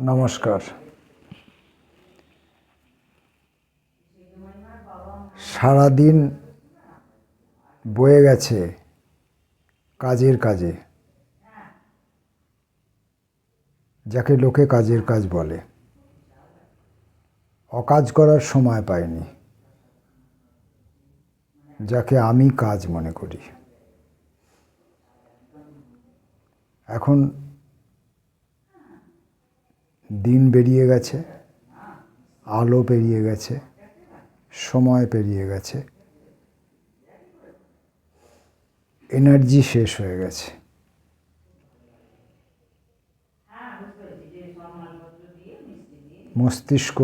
নমস্কার। সারাদিন বয়ে গেছে কাজের কাজে। যাকে লোকে কাজের কাজ বলে। অকাজ করার সময় পাইনি। যাকে আমি কাজ মনে করি। এখন দিন বেরিয়ে গেছে, আলো পেরিয়ে গেছে, সময় পেরিয়ে গেছে। এনার্জি শেষ হয়ে গেছে। মস্তিষ্ক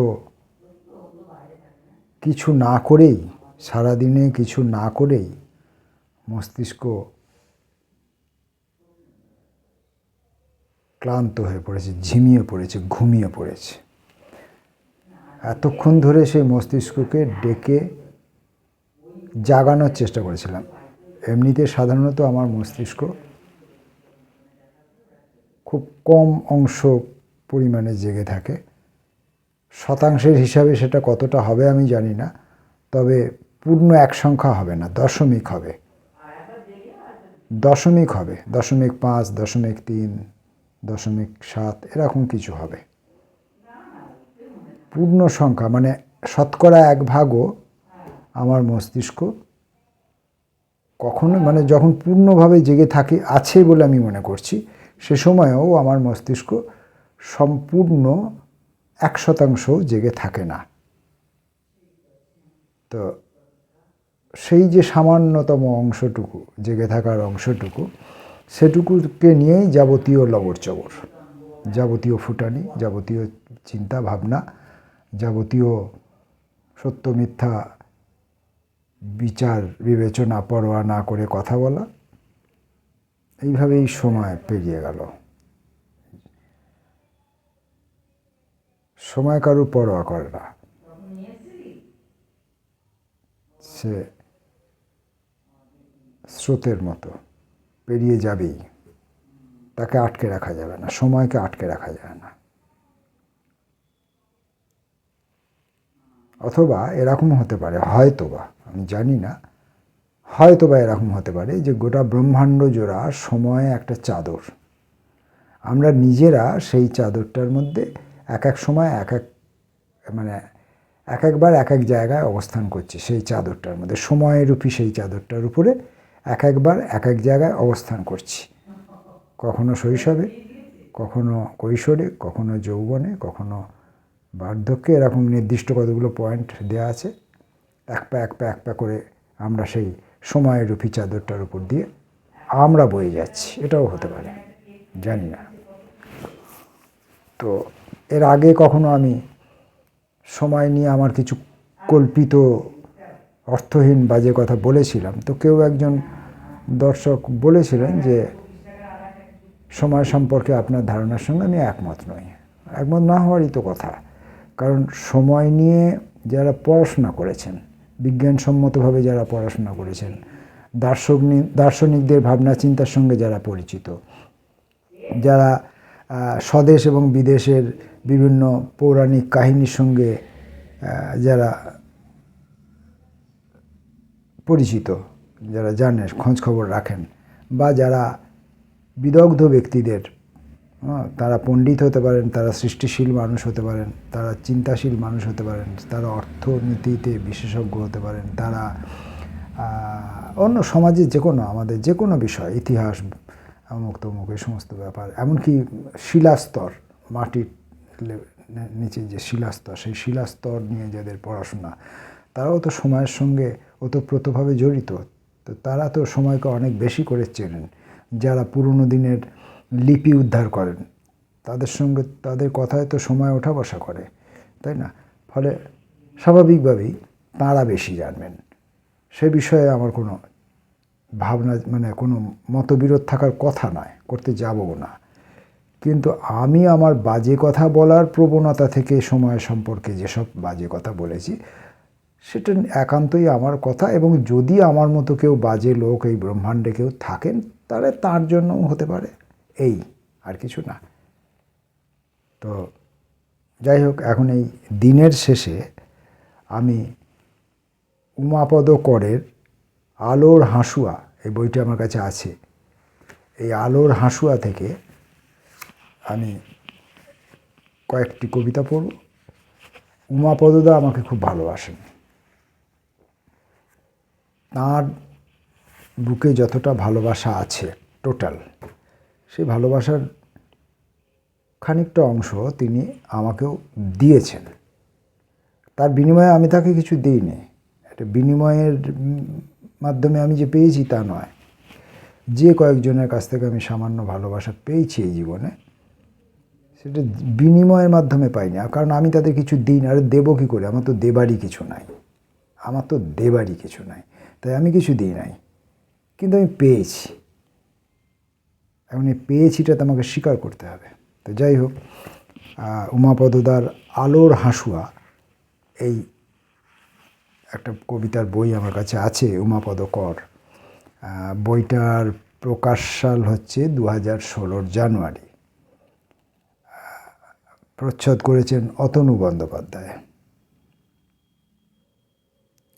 কিছু না করেই, সারাদিনে কিছু না করেই মস্তিষ্ক ক্লান্ত হয়ে পড়েছে, ঝিমিয়ে পড়েছে, ঘুমিয়ে পড়েছে। এতক্ষণ ধরে সেই মস্তিষ্ককে ডেকে জাগানোর চেষ্টা করেছিলাম। এমনিতে সাধারণত আমার মস্তিষ্ক খুব কম অংশ পরিমাণে জেগে থাকে। শতাংশের হিসাবে সেটা কতটা হবে আমি জানি না, তবে পূর্ণ এক সংখ্যা হবে না, দশমিক হবে। দশমিক হবে, দশমিক পাঁচ, দশমিক তিন দশমিক সাত, এরকম কিছু হবে। পূর্ণ সংখ্যা মানে শতকরা এক ভাগও আমার মস্তিষ্ক কখনো মানে যখন পূর্ণভাবে জেগে থাকে, আছে বলে আমি মনে করছি, সে সময়েও আমার মস্তিষ্ক সম্পূর্ণ এক শতাংশ জেগে থাকে না। তো সেই যে সামান্যতম অংশটুকু, জেগে থাকার অংশটুকু সেটুকুকে নিয়েই যাবতীয় লবর চবর যাবতীয় ফুটানি, যাবতীয় চিন্তা ভাবনা যাবতীয় সত্য মিথ্যা বিচার, বিবেচনা, পরোয়া না করে কথা বলা, এইভাবেই সময় পেরিয়ে গেল। সময় কারও পরোয়া করে না। সে স্রোতের মতো। পেরিয়ে যাবেই। তাকে আটকে রাখা যাবে না, সময়কে আটকে রাখা যাবে না। অথবা এরকম হতে পারে, হয়তোবা, আমি জানি না, হয়তোবা এরকম হতে পারে যে গোটা ব্রহ্মাণ্ড জোড়া সময় একটা চাদর। আমরা নিজেরা সেই চাদরটার মধ্যে এক এক সময় এক এক মানে এক একবার এক এক জায়গায় অবস্থান করছি সেই চাদরটার মধ্যে। সময়রূপী সেই চাদরটার উপরে এক একবার, এক এক জায়গায় অবস্থান করছি। কখনো শৈশবে, কখনো কৈশোরে, কখনো যৌবনে, কখনো বার্ধক্যে এরকম নির্দিষ্ট কতগুলো পয়েন্ট দেওয়া আছে। এক পা এক পা এক পা করে আমরা সেই সময়রূপী চাদরটার উপর দিয়ে আমরা বয়ে যাচ্ছি। এটাও হতে পারে, জানি না। তো এর আগে কখনো আমি সময় নিয়ে আমার কিছু কল্পিত অর্থহীন বাজে কথা বলেছিলাম। তো কেউ একজন দর্শক বলেছিলেন যে, সময় সম্পর্কে আপনার ধারণার সঙ্গে আমি একমত নই। একমত না হওয়ারই তো কথা। কারণ সময় নিয়ে যারা পড়াশোনা করেছেন, বিজ্ঞানসম্মতভাবে যারা পড়াশোনা করেছেন দার্শনিক দার্শনিকদের ভাবনা চিন্তার সঙ্গে যারা পরিচিত, যারা স্বদেশ এবং বিদেশের বিভিন্ন পৌরাণিক কাহিনীর সঙ্গে যারা পরিচিত, যারা জানে, খোঁজ খবর রাখেন বা যারা বিদগ্ধ ব্যক্তিদের তারা পণ্ডিত হতে পারেন, তারা সৃষ্টিশীল মানুষ হতে পারেন, তারা চিন্তাশীল মানুষ হতে পারেন, তারা অর্থনীতিতে বিশেষজ্ঞ হতে পারেন, তারা অন্য সমাজের যে কোনো, আমাদের যে কোনো বিষয়, ইতিহাস, অমুক তমুক, এই সমস্ত ব্যাপার, এমনকি শিলাস্তর, মাটির নিচে যে শিলাস্তর, সেই শিলাস্তর নিয়ে যাদের পড়াশোনা, তারাও তো সময়ের সঙ্গে ওতপ্রোতভাবে জড়িত। তো তারা তো সময়কে অনেক বেশি করে চেনেন, যারা পুরনো দিনের লিপি উদ্ধার করেন। তাদের সঙ্গে তাদের কথায় তো সময় ওঠা বসা করে, তাই না? ফলে স্বাভাবিকভাবেই তাঁরা বেশি জানবেন। সে বিষয়ে আমার কোনো ভাবনা মানে কোনো মতবিরোধ থাকার কথা নয়, করতে যাবও না। কিন্তু আমি আমার বাজে কথা বলার প্রবণতা থেকে সময় সম্পর্কে যেসব বাজে কথা বলেছি সেটা একান্তই আমার কথা এবং যদি আমার মতো কেউ বাজে লোক এই ব্রহ্মাণ্ডে কেউ থাকেন, তাহলে তার জন্যও হতে পারে। এই আর কিছু না। তো যাই হোক, এখন এই দিনের শেষে আমি উমাপদ করের আলোর হাঁসুয়া, এই বইটি আমার কাছে আছে। এই আলোর হাঁসুয়া থেকে আমি কয়েকটি কবিতা পড়ব। উমাপদদা আমাকে খুব ভালোবাসেন। তাঁর বুকে যতটা ভালোবাসা আছে, টোটাল, সেই ভালোবাসার খানিকটা অংশ তিনি আমাকেও দিয়েছেন। তার বিনিময়ে আমি তাকে কিছু দিইনি। একটা বিনিময়ের মাধ্যমে আমি যে পেয়েছি তা নয়। যে কয়েকজনের কাছ থেকে আমি সামান্য ভালোবাসা পেয়েছি এই জীবনে, সেটা বিনিময়ের মাধ্যমে পাইনি। কারণ আমি তাদের কিছু দিই না আর দেবো কী করে? আমার তো দেবারই কিছু নাই। আমার তো দেবারই কিছু নাই। তাই আমি কিছু দিই নাই। কিন্তু আমি পেয়েছি। এখন এই পেয়েছিটা তোমাকে স্বীকার করতে হবে। তো যাই হোক আহ, উমাপদদার আলোর হাসুয়া এই একটা কবিতার বই আমার কাছে আছে উমাপদ কর বইটার প্রকাশ সাল হচ্ছে দু হাজার ষোলোর জানুয়ারি। প্রচ্ছদ করেছেন অতনু বন্দ্যোপাধ্যায়।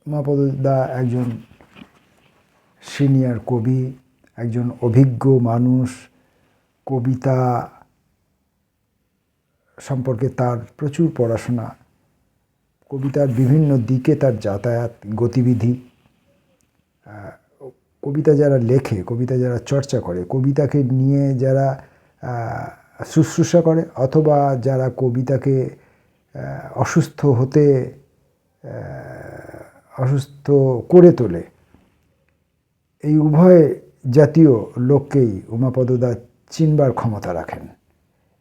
উমাপদদা একজন সিনিয়র কবি, একজন অভিজ্ঞ মানুষ, কবিতা সম্পর্কে তার প্রচুর পড়াশোনা। কবিতার বিভিন্ন দিকে তার যাতায়াত গতিবিধি। কবিতা যারা লেখে, কবিতা যারা চর্চা করে, কবিতাকে নিয়ে যারা শুশ্রূষা করে অথবা যারা কবিতাকে অসুস্থ হতে অসুস্থ করে তোলে এই উভয় জাতীয় লোককেই উমাপদদা চিনবার ক্ষমতা রাখেন।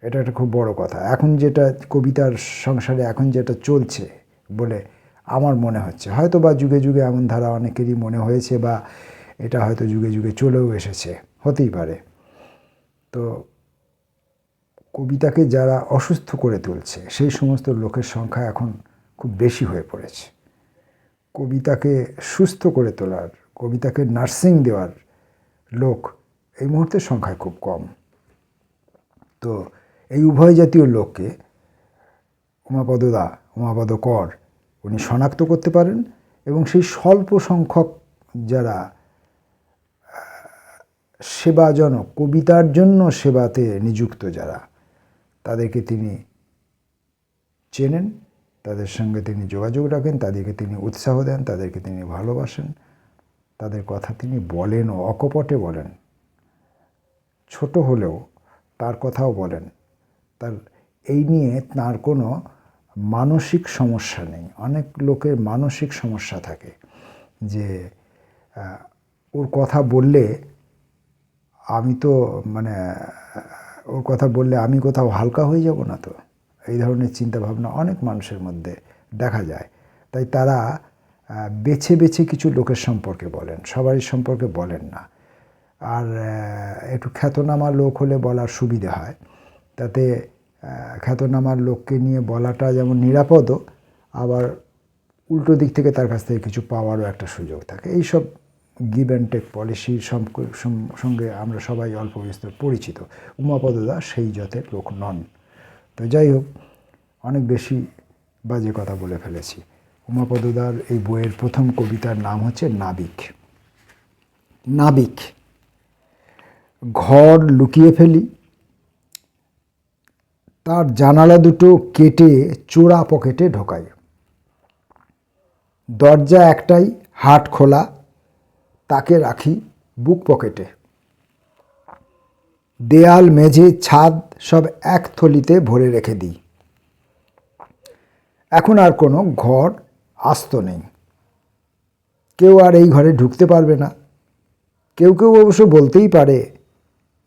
এটা একটা খুব বড় কথা। এখন যেটা কবিতার সংসারে এখন যেটা চলছে বলে আমার মনে হচ্ছে। হয়তো বা যুগে যুগে এমন ধারা অনেকেরই মনে হয়েছে বা এটা হয়তো যুগে যুগে চলেও এসেছে। হতেই পারে। তো কবিতাকে যারা অসুস্থ করে তুলছে, সেই সমস্ত লোকের সংখ্যা এখন খুব বেশি হয়ে পড়েছে। কবিতাকে সুস্থ করে তোলার কবিতাকে নার্সিং দেওয়ার লোক, এই মুহূর্তে সংখ্যায় খুব কম। তো এই উভয় জাতীয় লোককে উমাপদদা উমাপদ কর, উনি শনাক্ত করতে পারেন এবং সেই স্বল্প সংখ্যক যারা সেবাজনক, কবিতার জন্য সেবাতে নিযুক্ত যারা, তাদেরকে তিনি চেনেন, তাদের সঙ্গে তিনি যোগাযোগ রাখেন, তাদেরকে তিনি উৎসাহ দেন, তাদেরকে তিনি ভালোবাসেন। তাদের কথা তিনি বলেন ও অকপটে বলেন। ছোট হলেও তার কথাও বলেন। তার, এই নিয়ে তার কোনো মানসিক সমস্যা নেই। অনেক লোকের মানসিক সমস্যা থাকে যে ওর কথা বললে আমি তো মানে ওর কথা বললে আমি কোথাও হালকা হয়ে যাব না তো? এই ধরনের চিন্তাভাবনা অনেক মানুষের মধ্যে দেখা যায়। তাই তারা বেছে বেছে কিছু লোকের সম্পর্কে বলেন, সবারই সম্পর্কে বলেন না। আর একটু খ্যাতনামা লোক হলে বলার সুবিধে হয়। তাতে খ্যাতনামার লোককে নিয়ে বলাটা যেমন নিরাপদও আবার উল্টো দিক থেকে তার কাছ থেকে কিছু পাওয়ারও একটা সুযোগ থাকে। এইসব গিভ অ্যান্ড টেক পলিসির সঙ্গে আমরা সবাই অল্প বিস্তর পরিচিত। উমাপদ উমাপদদা সেই জাতের লোক নন। তো যাই হোক, অনেক বেশি বাজে কথা বলে ফেলেছি। উমাপদদার এই বইয়ের প্রথম কবিতার নাম হচ্ছে নাবিক। নাবিক, ঘর লুকিয়ে ফেলি, তার জানালা দুটো কেটে চোরা পকেটে ঢোকাই। দরজা একটাই হাট খোলা, তাকে রাখি বুক পকেটে। দেয়াল, মেঝে, ছাদ সব এক থলিতে ভরে রেখে দিই। এখন আর কোনো ঘর আস্ত নেই। কেউ আর এই ঘরে ঢুকতে পারবে না। কেউ কেউ অবশ্য বলতেই পারে,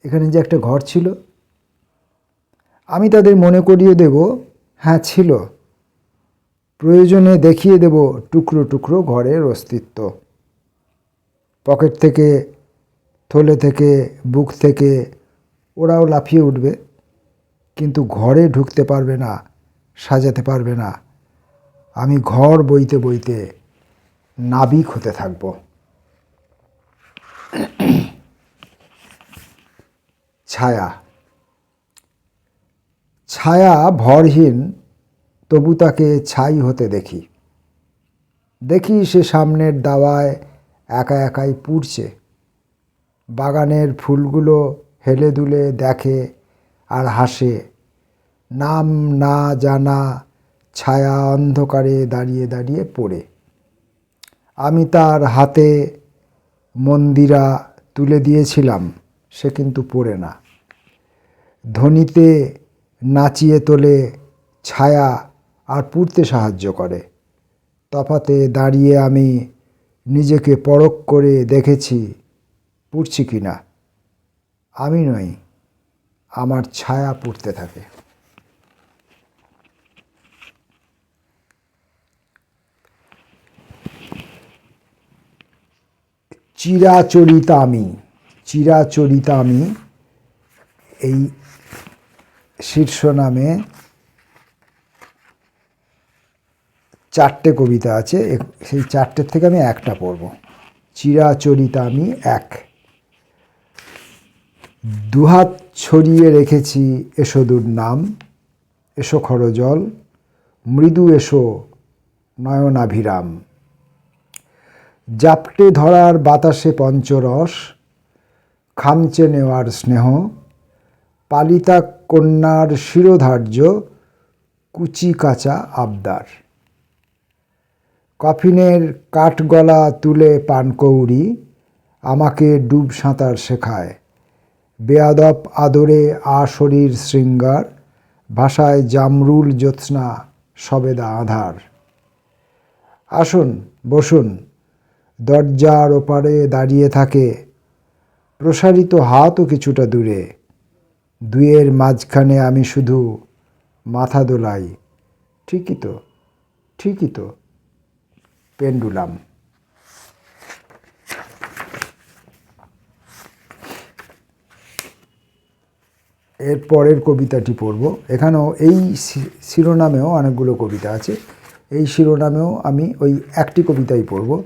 এখানে যে একটা ঘর ছিল। আমি তাদের মনে করিয়ে দেব হ্যাঁ ছিল। প্রয়োজনে দেখিয়ে দেব টুকরো টুকরো ঘরের অস্তিত্ব। পকেট থেকে, থলে থেকে, বুক থেকে ওরাও লাফিয়ে উঠবে। কিন্তু ঘরে ঢুকতে পারবে না, সাজাতে পারবে না। আমি ঘর বইতে বইতে নাবিক হতে থাকব। ছায়া। ছায়া ভরহীন, তবু তাকে ছাই হতে দেখি। দেখি সে সামনের দাওয়ায় একা একাই পুড়ছে। বাগানের ফুলগুলো হেলে দুলে দেখে আর হাসে। নাম না জানা ছায়া অন্ধকারে দাঁড়িয়ে দাঁড়িয়ে পড়ে। আমি তার হাতে মন্দিরা তুলে দিয়েছিলাম, সে কিন্তু পড়ে না। ধ্বনিতে নাচিয়ে তোলে ছায়া আর পুড়তে সাহায্য করে। তফাতে দাঁড়িয়ে আমি নিজেকে পরখ করে দেখেছি, পুড়ছি কি না। আমি নই, আমার ছায়া পুড়তে থাকে। চিরাচরিত আমি চিরাচরিত আমি এই শীর্ষ নামে চারটে কবিতা আছে সেই চারটের থেকে আমি একটা পড়ব। চিরাচরিত আমি এক। দুহাত ছড়িয়ে রেখেছি এসোদুর নাম এসো খরজল, মৃদু এসো নয়নাভিরাম। জাপটে ধরার বাতাসে পঞ্চরস, খামচে নেওয়ার স্নেহ, পালিতা কন্যার শিরোধার্য, কুচি কাঁচা আবদার। কফিনের কাঠগলা তুলে পানকৌড়ি আমাকে ডুব সাঁতার শেখায়। বেয়াদব আদরে আশরীর শৃঙ্গার, ভাষায় জামরুল জ্যোৎস্না সবেদা আধার। আসুন, বসুন দরজার ওপারে দাঁড়িয়ে থাকে। প্রসারিত হাতও কিছুটা দূরে। দুয়ের মাঝখানে আমি শুধু মাথা দোলাই। ঠিকই তো ঠিকই তো, পেন্ডুলাম। এর পরের কবিতাটি পড়ব। এখানেও এই শিরোনামেও অনেকগুলো কবিতা আছে। এই শিরোনামেও আমি ওই একটি কবিতাই পড়ব।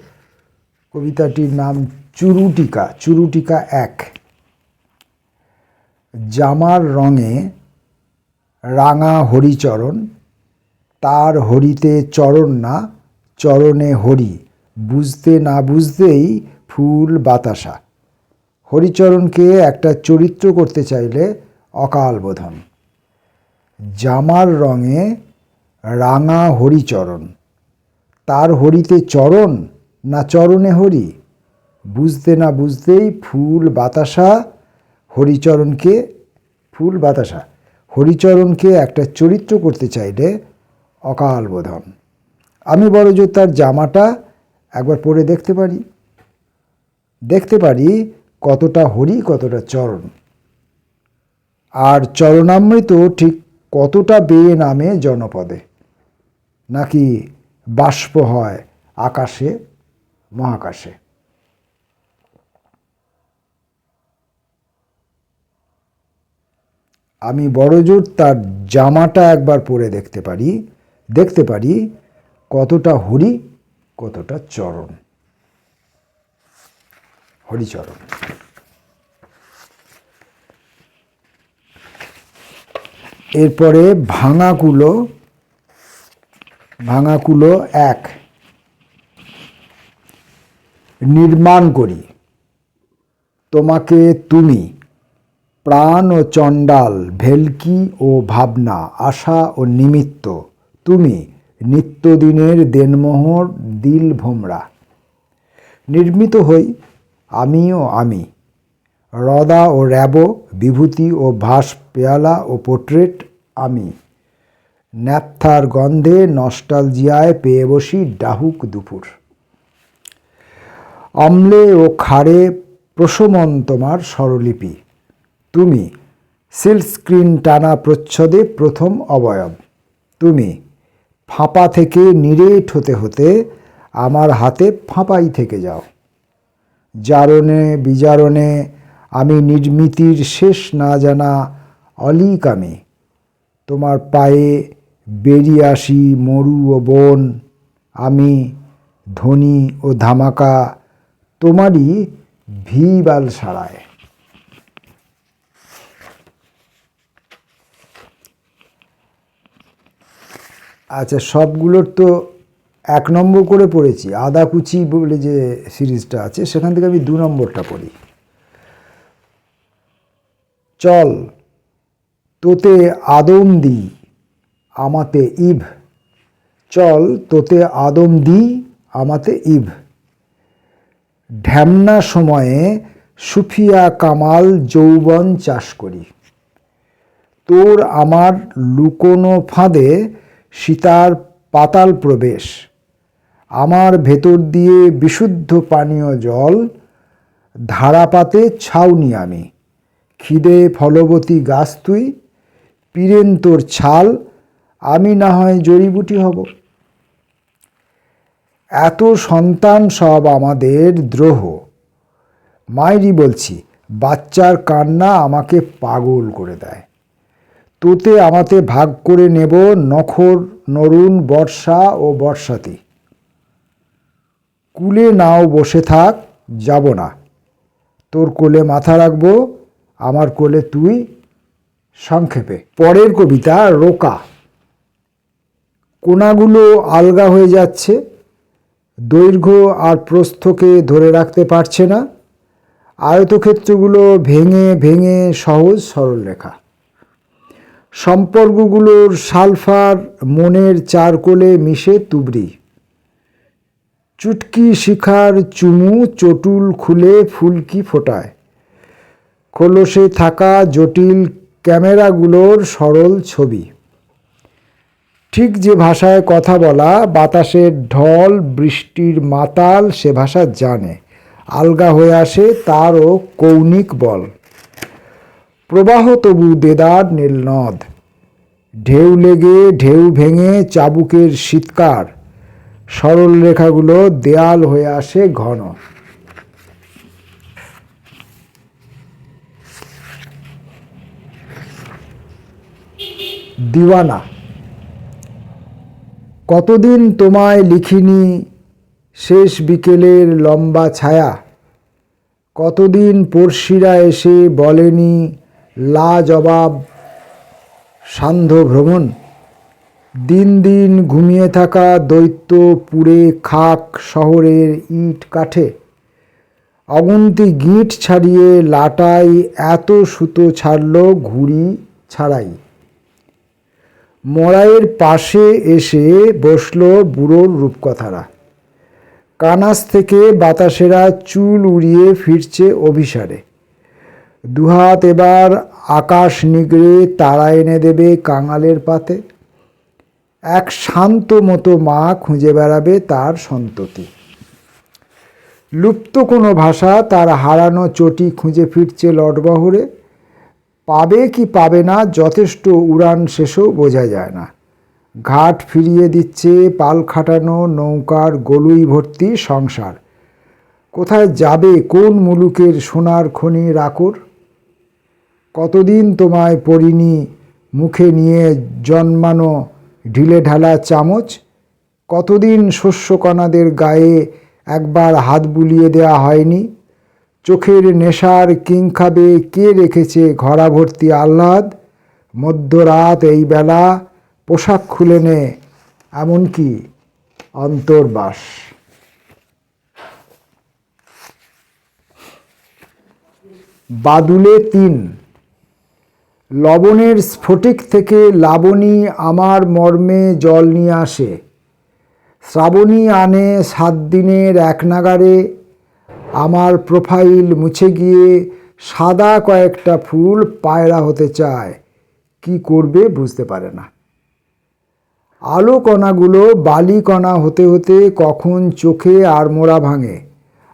কবিতাটির নাম চুরুটিকা চুরুটিকা এক। জামার রঙে রাঙা হরিচরণ, তার হরিতে চরণ না, চরণে হরি। বুঝতে না বুঝতেই ফুল বাতাসা। হরিচরণকে একটা চরিত্র করতে চাইলে অকাল বোধন। জামার রঙে রাঙা হরিচরণ, তার হরিতে চরণ না চরণে হরি। বুঝতে না বুঝতেই ফুল বাতাসা, হরিচরণকে, ফুল বাতাসা, হরিচরণকে একটা চরিত্র করতে চাইলে অকাল বোধন। আমি বড় যে তার জামাটা একবার পরে দেখতে পারি। দেখতে পারি কতটা হরি, কতটা চরণ। আর চরণামৃত ঠিক কতটা বেয়ে নামে জনপদে। নাকি বাষ্প হয় আকাশে। মহাকাশে। আমি বড়জোর তার জামাটা একবার পরে দেখতে পারি দেখতে পারি কতটা হরি, কতটা চরণ। হরিচরণ এরপরে ভাঙাকুলো ভাঙাকুলো এক। নির্মাণ করি। তোমাকে তুমি, প্রাণ ও চণ্ডাল, ভেলকি ও ভাবনা, আশা ও নিমিত্ত, তুমি নিত্যদিনের দেনমোহর, দিল ভোমরা। নির্মিত হই আমিও আমি। রদা ও র্যাবো, বিভূতি ও ভাস, পেয়ালা ও পোর্ট্রেট আমি। ন্যাপথার গন্ধে নস্টালজিয়ায় পেয়ে বসি ডাহুক দুপুর। অম্লে ও খাড়ে প্রশমন তোমার স্বরলিপি। তুমি সিল্ক স্ক্রিন টানা প্রচ্ছদে প্রথম অবয়ব। তুমি, ফাঁপা থেকে নিরেট হতে হতে আমার হাতে ফাঁপাই থেকে যাও। জারণে, বিজারণে আমি নির্মিতির শেষ না জানা অলিক আমি। তোমার পায়ে বেরিয়ে আসি মরু ও বন। আমি ধ্বনি ও ধামাকা তোমারই ভিবাল সারায়। আচ্ছা সবগুলোর তো এক নম্বর করে পড়েছি। আদা কুচি বলে যে সিরিজটা আছে, সেখান থেকে আমি দু নম্বরটা পড়ি। চল, তোতে আদম দি, আমাতে ইভ চল, তোতে আদম দি, আমাতে ইভ ঢ্যামনা সময়ে সুফিয়া কামাল যৌবন চাষ করি। তোর আমার লুকোনো ফাঁদে সীতার পাতাল প্রবেশ। আমার ভেতর দিয়ে বিশুদ্ধ পানীয় জল, ধারাপাতে ছাউনি আমি। খিদে ফলবতী গাছ তুই, পীরেন তোর ছাল, আমি না হয় জড়িবুটি হব। এত সন্তান সব আমাদের দ্রোহ। মায়েরই বলছি, বাচ্চার কান্না আমাকে পাগল করে দেয়। তোতে আমাতে ভাগ করে নেব নখর নরুণ বর্ষা ও বর্ষাতি। কুলে নাও বসে থাক, যাব না। তোর কোলে মাথা রাখব, আমার কোলে তুই সংক্ষেপে। পরের কবিতা, রোকা। কোনাগুলো আলগা হয়ে যাচ্ছে। দৈর্ঘ্য আর প্রস্থকে ধরে রাখতে পারছে না। আয়তক্ষেত্রগুলো ভেঙে ভেঙে সহজ সরল রেখা। সম্পর্কগুলোর সালফার মনের চারকোলে মিশে তুবড়ি। চুটকি শিখার চুমু চটুল খুলে ফুলকি ফোটায়। খোলসে থাকা জটিল ক্যামেরাগুলোর সরল ছবি। ঠিক যে ভাষায় কথা বলা বাতাসের ঢল, বৃষ্টির মাতাল, সে ভাষা জানে। আলগা হয়ে আসে তারও কৌণিক বল। প্রবাহ তবু দেদার নীলনদ ঢেউ লেগে ঢেউ ভেঙে চাবুকের শীতকার। সরল রেখাগুলো দেয়াল হয়ে আসে ঘন। দিওয়ানা কতদিন তোমায় লিখিনি শেষ বিকেলের লম্বা ছায়া? কতদিন পড়শিরা এসে বলেনি লা জবাব সান্ধ্য ভ্রমণ দিন দিন ঘুমিয়ে থাকা দৈত্য পুড়ে খাক শহরের ইট কাঠে। অগুন্তি গিঁট ছাড়িয়ে লাটাই এত সুতো ছাড়ল ঘুড়ি ছাড়াই। মড়াইয়ের পাশে এসে বসল বুড়োর রূপকথারা। কানাস থেকে বাতাসেরা চুল উড়িয়ে ফিরছে অভিসারে। দুহাত এবার আকাশ নিগড়ে তারা এনে দেবে কাঙালের পাতে। এক শান্ত মতো মা খুঁজে বেড়াবে তার সন্ততি। লুপ্ত কোনো ভাষা তার হারানো চটি খুঁজে ফিরছে লটবহরে। পাবে কি পাবে না, যথেষ্ট উড়ান শেষও বোঝা যায় না। ঘাট ফিরিয়ে দিচ্ছে পাল খাটানো, নৌকার গলুই ভর্তি সংসার। কোথায় যাবে, কোন মুলুকের সোনার খনি রাকুর? কতদিন তোমায় পড়িনি, মুখে নিয়ে জন্মানো ঢিলে ঢালা চামচ? কতদিন শস্যকণাদের গায়ে একবার হাত বুলিয়ে দেওয়া হয়নি? চোখের নেশার কিং খাবে, কে রেখেছে ঘরা ভর্তি আহ্লাদ? মধ্যরাত এই বেলা পোশাক খুলে নে, এমনকি অন্তর্বাস। বাদুলে তিন, লবণের স্ফটিক থেকে লাবণী আমার মর্মে জল নিয়ে আসে। শ্রাবণী আনে সাত দিনের এক নাগারে আমার প্রোফাইল মুছে গিয়ে সাদা কয়েকটা ফুল পায়রা হতে চায়। কি করবে বুঝতে পারে না। আলো কণাগুলো বালি কণা হতে হতে কখন চোখে আর মোড়া ভাঙে।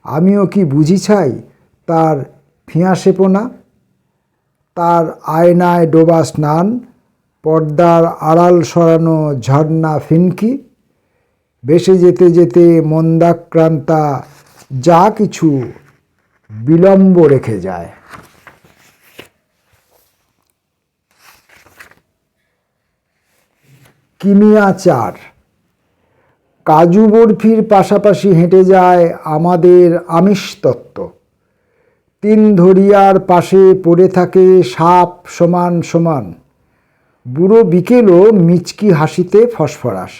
আমিও কি বুঝি চাই তার ফিয়াসেপোনা তার আয়নায় ডোবা স্নান, পর্দার আড়াল সরানো ঝর্ণা ফিনকি বেসে যেতে যেতে মন্দাক্রান্তা যা কিছু বিলম্ব রেখে যায়। কিমিয়াচার কাজু বরফির পাশাপাশি হেঁটে যায় আমাদের আমিষ তত্ত্ব। তিন ধরিয়ার পাশে পড়ে থাকে সাপ সমান সমান। বুড়ো বিকেলও মিচকি হাসিতে ফসফরাস।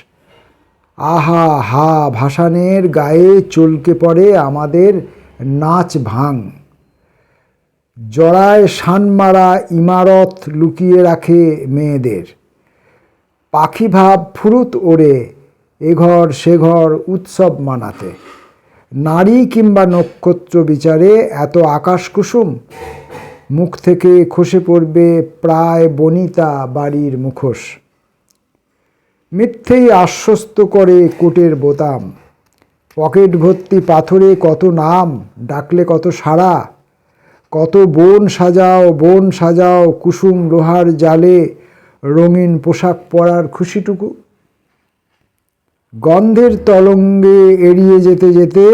আহা হা, ভাসানের গায়ে চলকে পড়ে আমাদের নাচ ভাঙ। জড়ায় শানমারা ইমারত লুকিয়ে রাখে মেয়েদের। পাখি ভাব ফুরুত ওড়ে এঘর সে ঘর উৎসব মানাতে। নারী কিংবা নক্ষত্র বিচারে এত আকাশ কুসুম মুখ থেকে খসে পড়বে প্রায় বনিতা বাড়ির মুখোশ। মিথ্যেই আশ্বস্ত করে কোটের বোতাম। পকেট ভর্তি পাথরে কত নাম, ডাকলে কত সাড়া। কত বন সাজাও বন সাজাও কুসুম লোহার জালে, রঙিন পোশাক পরার খুশিটুকু। গন্ধের তলঙ্গে এড়িয়ে যেতে যেতে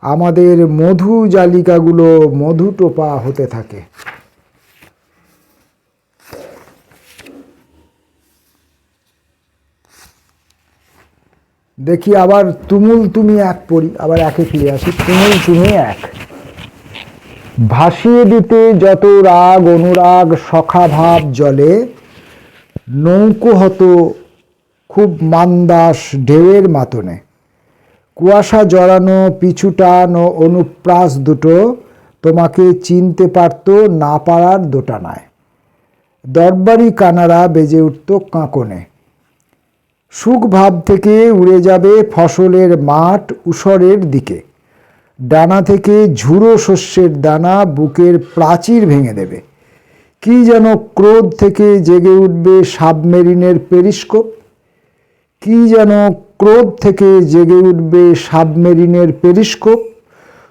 আমাদের মধু জালিকাগুলো মধু টোপা হতে থাকে। দেখি আবার তুমুল তুমি এক পড়ি আবার একে ফিরে আসি, তুমুল তুমি এক। ভাসিয়ে দিতে যত রাগ, অনুরাগ সখা ভাব জলে, নৌকো হতো খুব মান্দাস ঢেউয়ের মাতনে। কুয়াশা জড়ানো, পিছু টান ও অনুপ্রাস দুটো তোমাকে চিনতে পারত না পারার দোটানায়। দরবারি কানারা বেজে উঠত কাঁকনে। সুখ ভাব থেকে উড়ে যাবে ফসলের মাঠ উসরের দিকে। ডানা থেকে ঝুড়ো শস্যের দানা বুকের প্রাচীর ভেঙে দেবে। কি যেন ক্রোধ থেকে জেগে উঠবে সাবমেরিনের পেরিস্কোপ। কি যেন ক্রোধ থেকে জেগে উঠবে সাবমেরিনের পেরিস্কোপ।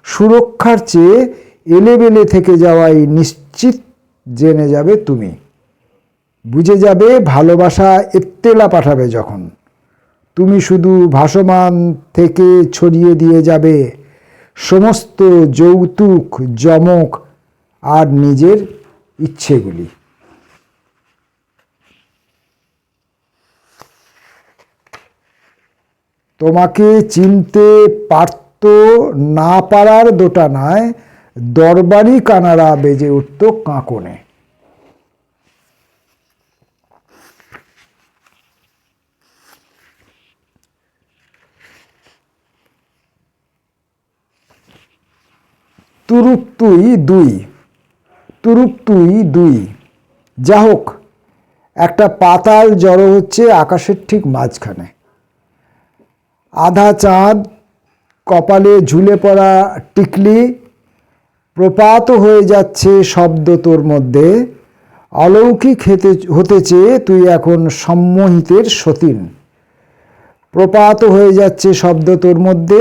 সুরক্ষার চেয়ে এলেবেলে থেকে যাওয়াই নিশ্চিত, জেনে যাবে তুমি। বুঝে যাবে, ভালোবাসা এত্তেলা পাঠাবে যখন। তুমি শুধু ভাসমান থেকে ছড়িয়ে দিয়ে যাবে। সমস্ত যৌতুক জমক আর নিজের ইচ্ছেগুলি। তোমাকে চিনতে পারত না পারার দোটানায় দরবারি কানারা বেজে উঠত কাঁকনে। তুরুপ তুই দুই। তুরুপ তুই দুই। যা হোক একটা পাতাল জড়ো হচ্ছে আকাশের ঠিক মাঝখানে। আধা চাঁদ কপালে ঝুলে পড়া টিকলি প্রপাত হয়ে যাচ্ছে শব্দ তোর মধ্যে। অলৌকিক হেতে, হতে চেয়ে তুই এখন সম্মোহিতের সতীন। প্রপাত হয়ে যাচ্ছে শব্দ তোর মধ্যে।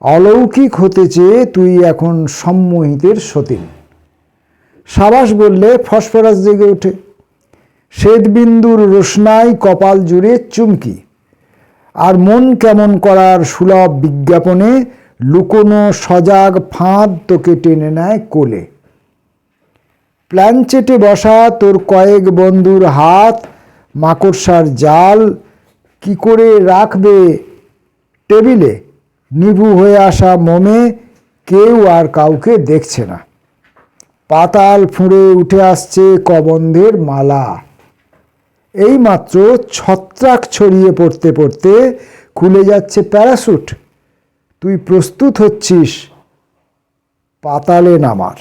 অলৌকিক হতে চেয়ে তুই এখন সম্মোহিতের সতীন। সাবাস বললে, ফসফরাস জেগে ওঠে। শ্বেতবিন্দুর রোশনাই কপাল জুড়ে চুমকি। আর মন কেমন করার সুলভ বিজ্ঞাপনে লুকোনো সজাগ ফাঁদ তোকে টেনে নেয় কোলে। প্ল্যানচেটে বসা তোর কয়েক বন্ধুর হাত, মাকড়সার জাল, কি করে রাখবে টেবিলে? নিভু হয়ে আসা মমে কেউ আর কাউকে দেখছে না। পাতাল ফুঁড়ে উঠে আসছে কবন্ধের মালা। এইমাত্র ছত্রাক ছড়িয়ে পড়তে পড়তে খুলে যাচ্ছে প্যারাসুট। তুই প্রস্তুত হচ্ছিস? পাতালে নামার।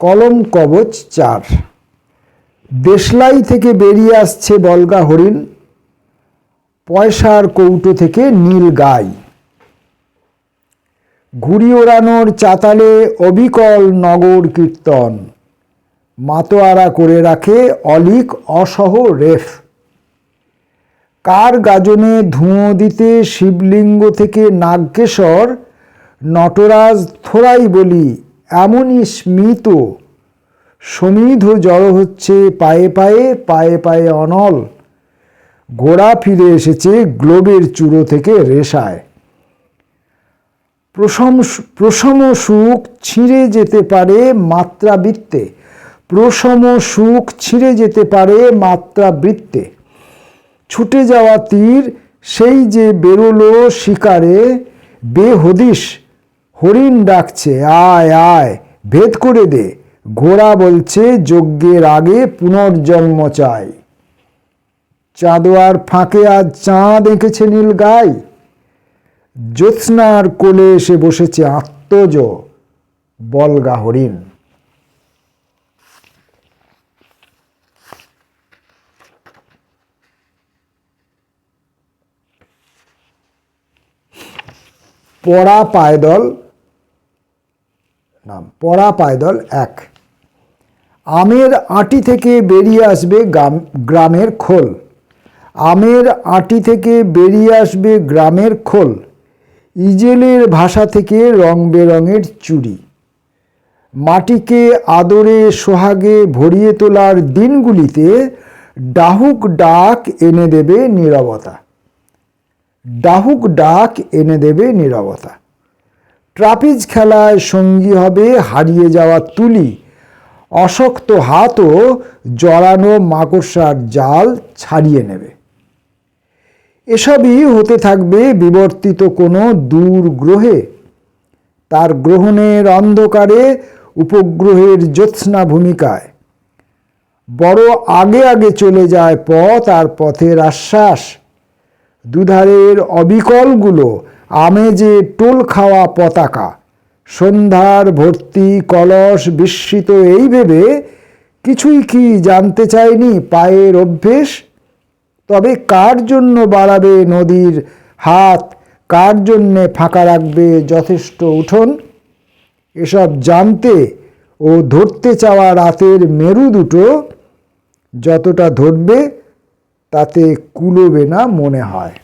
কলম কবচ চার। দেশলাই থেকে বেরিয়ে আসছে বলগা হরিণ, পয়সার কৌটো থেকে নীল গাই। ঘুড়ি ওড়ানোর চাতালে অবিকল নগর কীর্তন, মাতোয়ারা করে রাখে অলিক অসহ রেফ। কার গাজনে ধুঁয়ো দিতে শিবলিঙ্গ থেকে নাগকেশর, নটরাজ থোড়াই বলি, এমনই স্মিত সমিধ জড়ো হচ্ছে পায়ে পায়ে পায়ে পায়ে অনল। গোড়া ফিরে এসেছে গ্লোবের চূড়ো থেকে রেশায়। প্রশম প্রশম সুখ ছিঁড়ে যেতে পারে মাত্রাবৃত্তে। প্রশম সুখ ছিঁড়ে যেতে পারে মাত্রাবৃত্তে। ছুটে যাওয়া তীর, সেই যে বেরোলো শিকারে বেহদিস হরিণ ডাকছে, আয় আয়, ভেদ করে দে। ঘোড়া বলছে, যজ্ঞের আগে পুনর্জন্ম চাই। চাঁদোয়ার ফাঁকে আজ চাঁদ এঁকেছে নীল গাই। জ্যোৎস্নার কোলে এসে বসেছে আত্মজ বলগা হরিণ পড়া পায়দল নাম পড়া পায়দল এক। আমের আটি থেকে বেরিয়ে আসবে গ্রাম- গ্রামের খোল। আমের আটি থেকে বেরিয়ে আসবে গ্রামের খোল। ইজেলের ভাষা থেকে রং বেরঙের চুড়ি। মাটিকে আদরে সোহাগে ভরিয়ে তোলার দিনগুলিতে ডাহুক ডাক এনে দেবে নীরবতা। ডাহুক ডাক এনে দেবে নীরবতা। ট্রাপিজ খেলায় সঙ্গী হবে হারিয়ে যাওয়া তুলি। অশক্ত হাতও জড়ানো মাকড়সার জাল ছাড়িয়ে নেবে। এসবই হতে থাকবে বিবর্তিত কোনো দূর গ্রহে। তার গ্রহণের অন্ধকারে উপগ্রহের জ্যোৎস্না ভূমিকায়। বড় আগে আগে চলে যায় পথ আর পথের আশ্বাস। দুধারের অবিকলগুলো আমেজে টোল খাওয়া পতাকা। সন্ধ্যার ভর্তি কলস বিস্মিত এই ভেবে কিছুই কি জানতে চায়নি পায়ের অভ্যেস? তবে কার জন্য বাড়াবে নদীর হাত? কার জন্যে ফাঁকা রাখবে যথেষ্ট উঠোন? এসব জানতে ও ধরতে চাওয়া রাতের মেরু দুটো যতটা ধরবে তাতে কুলোবে না মনে হয়।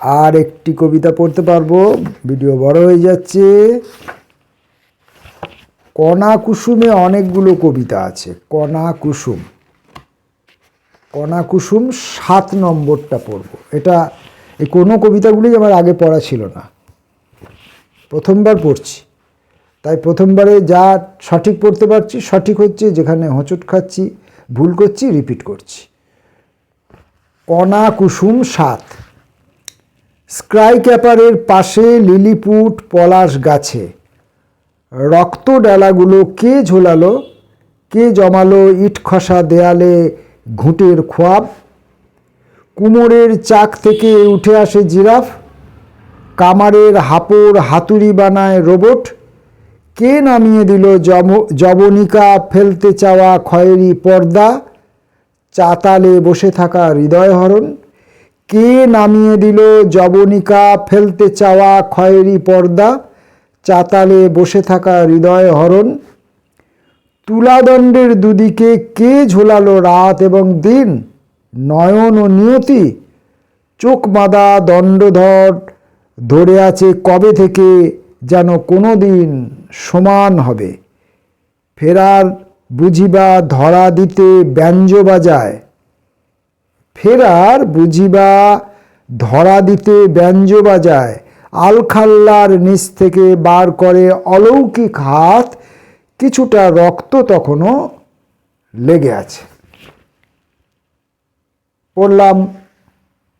আর একটি কবিতা পড়তে পারব। ভিডিও বড় হয়ে যাচ্ছে। কণা কুসুমে অনেকগুলো কবিতা আছে। কণা কুসুম কণা কুসুম সাত নম্বরটা পড়ব। এটা এই কোনো কবিতাগুলি আমার আগে পড়া ছিল না। প্রথমবার পড়ছি। তাই প্রথমবারে যা সঠিক পড়তে পারছি, সঠিক হচ্ছে যেখানে হোঁচট খাচ্ছি, ভুল করছি, রিপিট করছি। কণা কুসুম সাত। স্ক্রাই ক্যাপারের পাশে লিলিপুট পলাশ গাছে। রক্ত ডালাগুলো কে ঝোলালো? কে জমালো ইট খসা দেয়ালে ঘুঁটের খোয়াব? কুমোরের চাক থেকে উঠে আসে জিরাফ? কামারের হাপড় হাতুড়ি বানায় রোবট? কে নামিয়ে দিল জবনিকা ফেলতে চাওয়া খয়েরি পর্দা? চাতালে বসে থাকা হৃদয়হরণ? কে নামিয়ে দিল জবনিকা ফেলতে চাওয়া খয়েরি পর্দা? চাতালে বসে থাকা হৃদয় হরণ। তুলাদণ্ডের দুদিকে কে ঝোলালো রাত এবং দিন? নয়ন ও নিয়তি? চোখ বাঁধা দণ্ডধর ধরে আছে কবে থেকে যেন কোনো দিন সমান হবে? ফেরার বুঝিবা ধরা দিতে ব্যঞ্জ বাজায় ফেরার বুঝিবা ধরা দিতে ব্যঞ্জ বাজায় আলখাল্লার নিচ থেকে বার করে অলৌকিক হাত, কিছুটা রক্ত তখনও লেগে আছে। পড়লাম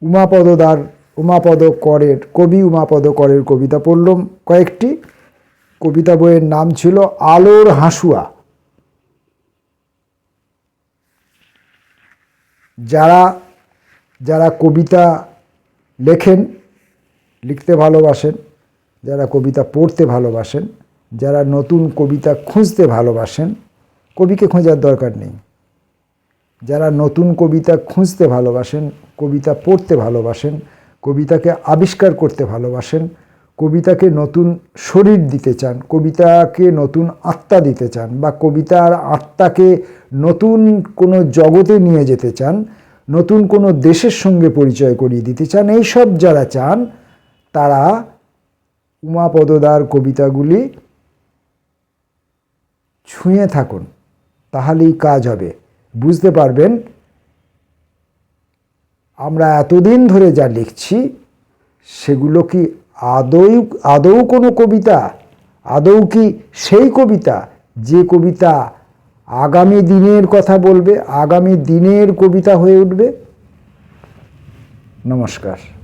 উমাপদদার উমাপদ করের কবি উমাপদ করের কবিতা পড়লাম। কয়েকটি কবিতা বইয়ের নাম ছিল আলোর হাসুয়া। যারা যারা কবিতা লেখেন, লিখতে ভালোবাসেন, যারা কবিতা পড়তে ভালোবাসেন, যারা নতুন কবিতা খুঁজতে ভালোবাসেন, কবিকে খোঁজার দরকার নেই। যারা নতুন কবিতা খুঁজতে ভালোবাসেন, কবিতা পড়তে ভালোবাসেন, কবিতাকে আবিষ্কার করতে ভালোবাসেন, কবিতাকে নতুন শরীর দিতে চান, কবিতাকে নতুন আত্মা দিতে চান বা কবিতার আত্মাকে নতুন কোনো জগতে নিয়ে যেতে চান নতুন কোনো দেশের সঙ্গে পরিচয় করিয়ে দিতে চান, এই সব যারা চান, তারা উমাপদদার কবিতাগুলি ছুঁয়ে থাকুন, তাহলেই কাজ হবে। বুঝতে পারবেন, আমরা এতদিন ধরে যা লিখছি, সেগুলো কি আদৌ আদৌ কোনো কবিতা? আদৌ কি সেই কবিতা, যে কবিতা আগামী দিনের কথা বলবে আগামী দিনের কবিতা হয়ে উঠবে। নমস্কার।